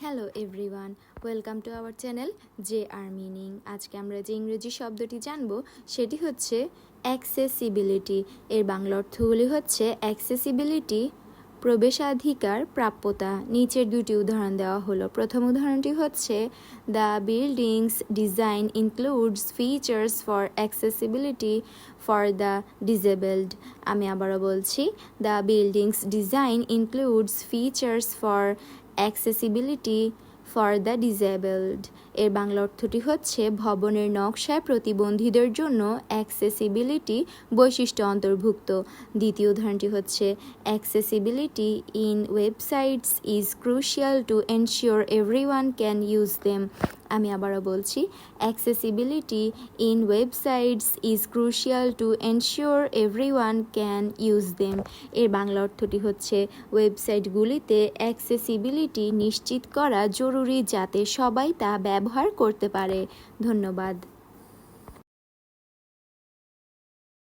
Hello everyone welcome to our channel J R meaning আজকে আমরা যে ইংরেজি শব্দটি জানব, সেটি হচ্ছে অ্যাক্সেসিবিলিটি এর বাংলা অর্থগুলি হচ্ছে অ্যাক্সেসিবিলিটি প্রবেশাধিকার প্রাপ্যতা। নিচের দুটি উদাহরণ দেওয়া হলো। প্রথম উদাহরণটি হচ্ছে, the building's design includes features for accessibility for the disabled আমি আবারও বলছি, the building's design includes features for accessibility for the disabled এর বাংলা অর্থটি হচ্ছে ভবনের নকশায় প্রতিবন্ধীদের জন্য অ্যাক্সেসিবিলিটি বৈশিষ্ট্য অন্তর্ভুক্ত। দ্বিতীয় উদাহরণটি হচ্ছে, accessibility in websites is crucial to ensure everyone can use them. আমি আবারও বলছি accessibility in websites is crucial to ensure everyone can use them এর বাংলা অর্থটি হচ্ছে ওয়েবসাইটগুলিতে অ্যাক্সেসিবিলিটি নিশ্চিত করা জরুরি যাতে সবাই তা ব্যবহার করতে পারে। ধন্যবাদ।